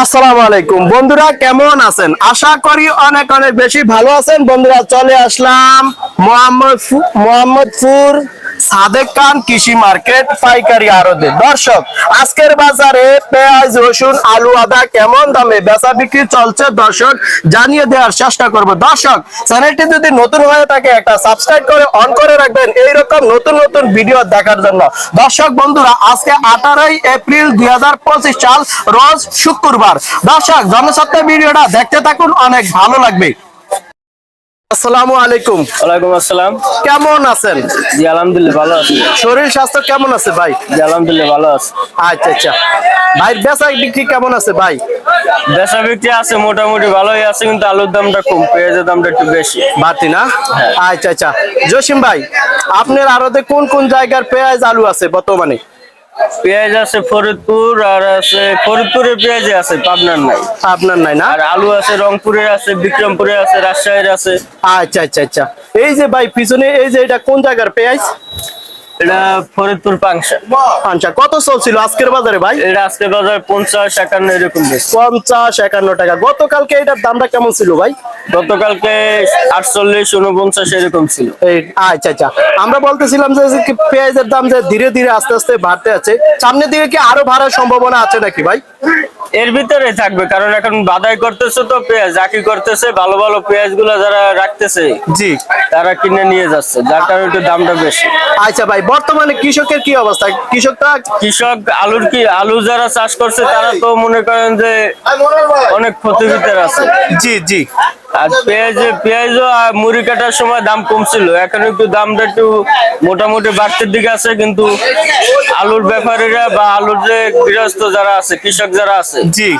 আসসালামু আলাইকুম। বন্ধুরা, কেমন আছেন? আশা করি অনেক অনেক বেশি ভালো আছেন। বন্ধুরা, চলে মোহাম্মদ মোহাম্মদপুর সাদেক খান কৃষি মার্কেট পাইকারি আড়তে দর্শক, আজকের বাজারে পেঁয়াজ, রসুন, আলু, আদা কেমন দামে বেচা বিক্রি চলছে? দর্শক, জানিয়ে দেওয়ার চেষ্টা করব। দর্শক, চ্যানেলটি যদি নতুন হয়ে থাকে, একটা সাবস্ক্রাইব করে অন করে রাখবেন। এইরকম নতুন নতুন ভিডিও দেখার জন্য। দর্শক, বন্ধুরা, আজকে আঠারোই এপ্রিল দুই সাল, রোজ শুক্রবার। দর্শক জনসত্তা ভিডিওটা দেখতে থাকুন, অনেক ভালো লাগবে। আসসালামু আলাইকুম। ওয়ালাইকুম আসসালাম। কেমন আছেন? জি আলহামদুলিল্লাহ ভালো আছি। শরীর স্বাস্থ্য কেমন আছে ভাই? জি আলহামদুলিল্লাহ ভালো আছে। আচ্ছা আচ্ছা। ভাই বেচা বিক্রি কেমন আছে ভাই? বেচা বিক্রি আছে মোটামুটি ভালোই আছে কিন্তু আলুর দামটা কম পেঁয়াজের দামটা একটু বেশি। বাড়তি না? আচ্ছা আচ্ছা। জসিম ভাই আপনার আরতে কোন কোন জায়গার পেঁয়াজ আলু আছে বর্তমানে? পেঁয়াজ আছে ফরিদপুর আর আছে ফরিদপুরের পেঁয়াজ আছে পাবনার নাই। পাবনার নাই না? আর আলু আছে রংপুরের আছে বিক্রমপুরের আছে রাজশাহীর আছে। আচ্ছা আচ্ছা আচ্ছা। এই যে ভাই পিছনে এই যে এটা কোন জায়গার পেঁয়াজ? এটা ফরিদপুর পাংশা। কত চলছিল আজকের বাজারে ভাই? এটা আজকে বাজার পঞ্চাশ একান্ন এরকম পঞ্চাশ একান্ন টাকা। গতকালকে এটার দামটা কেমন ছিল ভাই? গতকালকে আটচল্লিশ উনপঞ্চাশ এরকম ছিল। এই আচ্ছা আচ্ছা। আমরা বলতেছিলাম যে পেঁয়াজের দাম যে ধীরে ধীরে আস্তে আস্তে বাড়তে আছে। সামনের দিকে কি আরও বাড়ার সম্ভাবনা আছে নাকি ভাই? এর ভিতরে থাকবে কারণ এখন বাদাই করতেছে তো পেঁয়াজ জাকি করতেছে ভালো ভালো পেঁয়াজগুলো যারা রাখতেছে জি। তারা কিনে নিয়ে যাচ্ছে যার কারণে একটু দামটা বেশি। আচ্ছা ভাই বর্তমানে কৃষকের কি অবস্থা? কৃষকটা কৃষক আলুর কি আলু যারা চাষ করছে তারা তো মনে করেন যে অনেক ক্ষতির ভিতরে আছে। জি জি। আর পেঁয়াজ পেঁয়াজও আর মুড়ি কাটার সময় দাম কমছিল। এখন একটু দামটা একটু মোটামুটি বাড়তির দিকে আছে কিন্তু আলুর ব্যাপারীরা বা আলুর যে গৃহস্থ যারা আছে কৃষক যারা আছে জি।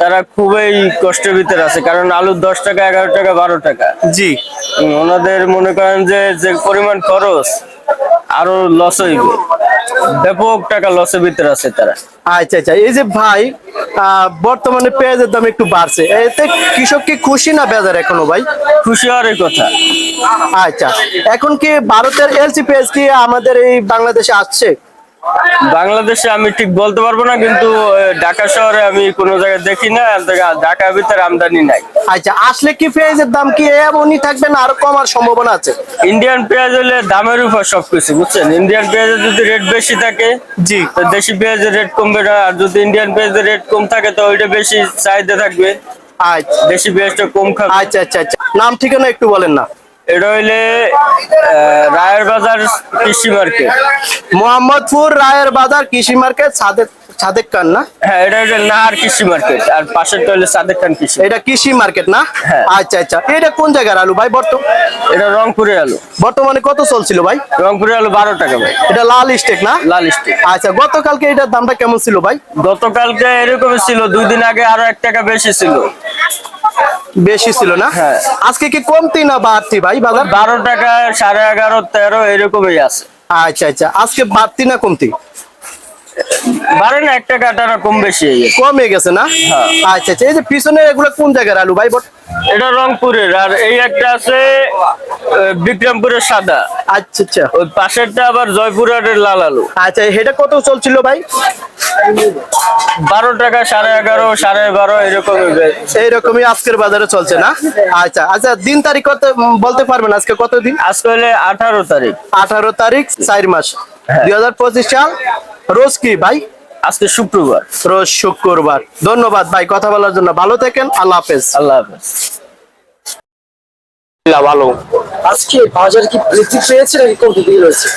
তারা খুবই কষ্টের ভিতরে আছে কারণ আলুর দশ টাকা এগারো টাকা বারো টাকা। জি। ওনাদের মনে করেন যে যে পরিমাণ খরচ আরও লস হইবে। ব্যাপক টাকা লসের ভিতরে আছে তারা। আচ্ছা আচ্ছা এই যে ভাই আহ, বর্তমানে পেঁয়াজের দাম একটু বাড়ছে। এতে কৃষক কি খুশি না বেজার এখনও ভাই? খুশি হওয়ার কথা। আচ্ছা এখন কি ভারতের এলসি পেঁয়াজ কি আমাদের এই বাংলাদেশে আসছে? বাংলাদেশে আমি ঠিক বলতে পারব না কিন্তু ঢাকা শহরে আমি কোনো জায়গায় দেখি না ঢাকা- ঢাকার ভিতরে আমদানি নাই। আচ্ছা আসলে কি পেঁয়াজের দাম কি এমনই থাকবে না আরও কমার সম্ভাবনা আছে? ইন্ডিয়ান পেঁয়াজ হলে দামের উপর সবকিছু বুঝছেন? ইন্ডিয়ান পেঁয়াজের যদি রেট বেশি থাকে জি। তো দেশি পেঁয়াজের রেট কমবে না আর যদি ইন্ডিয়ান পেঁয়াজের রেট কম থাকে তো ওইটা বেশি চাহিদা থাকবে। আচ্ছা। দেশি পেঁয়াজটা কম খাবে। আচ্ছা আচ্ছা আচ্ছা। নাম ঠিকানা একটু বলেন না। এটা হইলে রায়ের বাজার কৃষি মার্কেট। মোহাম্মদপুর রায়ের বাজার কৃষি মার্কেট সাদেক সাদেক খান না? হ্যাঁ এটা হইলে নাহার কৃষি মার্কেট আর পাশেরটা হইলে সাদেক খান কৃষি। এটা কৃষি মার্কেট না? হ্যাঁ। আচ্ছা আচ্ছা। এটা কোন জায়গার আলু ভাই বর্তমান এটা রংপুরের আলু। বর্তমানে কত চলছিল ভাই? রংপুরের আলু বারো টাকা ভাই। এটা লাল স্টেক না? লাল স্টিক। আচ্ছা গতকালকে এটার দামটা কেমন ছিল ভাই? গতকালকে এরকম ছিল দুই দিন আগে আরও এক টাকা বেশি ছিল। বেশি ছিল না? হ্যাঁ। আজকে কি কমতি না বাড়তি ভাই বাজার? বারো টাকা সাড়ে এগারো তেরো এরকমই আছে। আচ্ছা আচ্ছা। আজকে বাড়তি না কমতি? বাড়ে না এক টাকা টাকা কম বেশি কমে গেছে না? হ্যাঁ। আচ্ছা আচ্ছা এই যে পিছনে এগুলো কোন জায়গার আলু ভাই? বট- এটা রংপুরের আর এই একটা আছে বিক্রমপুরের সাদা। আচ্ছা আচ্ছা। ওই পাশেরটা আবার জয়পুরহাটের লাল আলু। আচ্ছা এটা কত চলছিল ভাই? বারো টাকা সাড়ে এগারো সাড়ে বারো এরকমই এইরকমই আজকের বাজারে চলছে না? আচ্ছা আচ্ছা দিন তারিখ কত বলতে পারবেন আজকে কতদিন আজকে হলে আঠারো তারিখ। আঠারো তারিখ চার মাস। দুই হাজার পঁচিশ সাল রোজ কি ভাই? আজকে শুক্রবার। রোজ শুক্রবার। ধন্যবাদ ভাই কথা বলার জন্য। ভালো থাকেন আল্লাহ হাফেজ। আল্লাহ হাফেজ। ভালো। আজকে বাজার কি বৃদ্ধি পেয়েছে নাকি দিকে রয়েছে?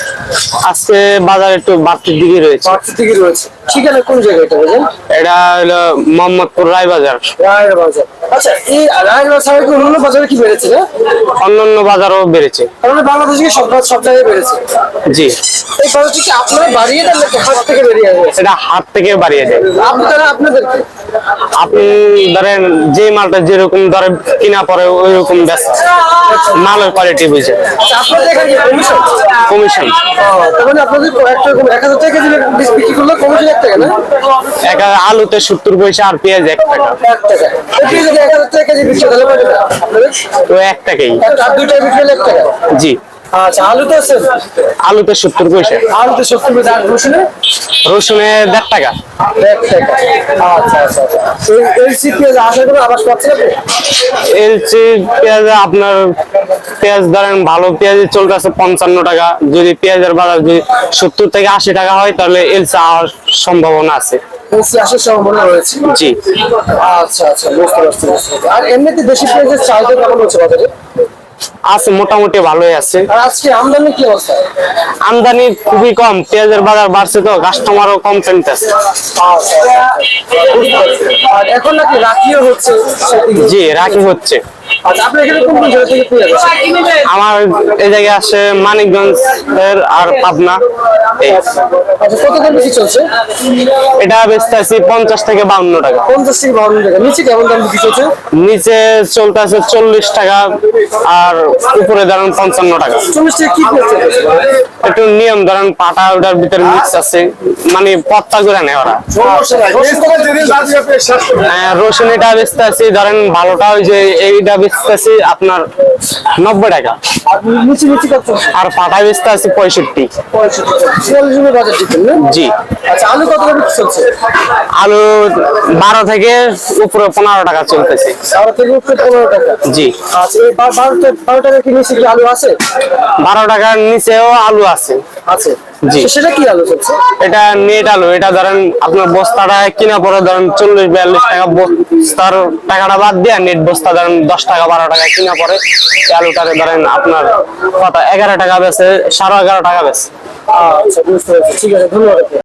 আজকে বাজার একটু বাড়তির দিকে রয়েছে। বাড়তির দিকে রয়েছে। ঠিকানা কোন জায়গায় এটা এটা হলো মোহাম্মদপুর রায় বাজার রায়ের বাজার আচ্ছা এই রায়ের বাজার কি বাজারে কি বেড়েছে না অন্যান্য বাজারও বেড়েছে। তাহলে বাংলাদেশে কি সব সপ্তাহে বেড়েছে? জি। এই বাজারটি কি আপনারা বাড়িয়ে দেন নাকি হাত থেকে বেরিয়ে গেছে এটা হাত থেকে বাড়িয়ে দেয়। আপনি তারা আপনাদেরকে আপনি ধরেন যে মালটা যেরকম ধরে কিনা পরে ওই রকম মালের কোয়ালিটি বুঝে। আচ্ছা আপনাদের এখানে কমিশন কমিশন তার মানে আপনাদের একটা এক হাজার টাকা কেজি বিক্রি করলে কমিশন এক টাকা না? এক আলুতে সত্তর পয়সা আর পেঁয়াজ এক টাকা। এক টাকা। এই এক হাজার টাকা কেজি বিক্রি তাহলে কত টাকা আপনাদের তো এক টাকাই আর দুইটা বিক্রি এক টাকা। জি। আচ্ছা আলু আছে? আলুতে সত্তর পয়সা। আলুতে সত্তর পয়সা আর রসুনে? রসুনে দেড় টাকা। এক টাকা। আচ্ছা আচ্ছা আচ্ছা। এলসি পেঁয়াজ আশা করি আবাস পাচ্ছেন আপনি? পেঁয়াজ আপনার পেঁয়াজ ধরেন ভালো পেঁয়াজ চলতেছে পঞ্চান্ন টাকা। যদি পেঁয়াজের বাজার যদি সত্তর থেকে আশি টাকা হয় তাহলে এলচি আওয়ার সম্ভাবনা আছে। এলসি আসার সম্ভাবনা রয়েছে। জি। আচ্ছা আচ্ছা বুঝতে পারছি আর এমনিতে দেশি পেঁয়াজের চাহিদা কেমন হচ্ছে বাজারে? আছে মোটামুটি ভালোই আছে। আর আজকে আমদানি কি অবস্থা? আমদানি খুবই কম পেঁয়াজের বাজার বাড়ছে তো কাস্টমারও কম কিনতেছে আচ্ছা, আচ্ছা। আর এখন নাকি রাখিও হচ্ছে? জি রাখি হচ্ছে। আচ্ছা আছে আমার এই জায়গায় আসে মানিকগঞ্জ এর আর পাবনা আচ্ছা এটা আছি পঞ্চাশ থেকে বাউন্ন টাকা। পঞ্চাশ থেকে বাউন্ন টাকা। নিচে কেমন দাম বিক্রি চলছে? নিচে চলতেছে চল্লিশ টাকা আর উপরে ধরেন পঞ্চান্ন টাকা। একটু নিয়ম ধরেন পাটা ওটার ভিতরে মিক্স আছে মানে পত্তা করে নেয় ওরা। হ্যাঁ, রসুন এটা বেচতে আছি ধরেন ভালোটা ওই যে এইটা বেচতে আছি আপনার নব্বই টাকা। আর পাটা বেচতে আছি পঁয়ষট্টি। জি। আচ্ছা আলু কত চলছে আলু বারো থেকে উপরে পনেরো টাকা চলতেছে। বারো থেকে উপরে পনেরো টাকা জি। বারো টাকা কি নিচে আলু আছে? বারো টাকার নিচেও আলু আছে। আছে। সেটা কি আলু হচ্ছে এটা নেট আলু এটা ধরেন আপনার বস্তাটা কিনা পরে ধরেন চল্লিশ বিয়াল্লিশ টাকা বস্তার টাকাটা বাদ দিয়ে নেট বস্তা ধরেন দশ টাকা বারো টাকা কিনা পরে এই ধরেন আপনার কত এগারো টাকা বেছে সাড়ে এগারো টাকা বেছে আচ্ছা বুঝতে পারছি। ঠিক আছে ধন্যবাদ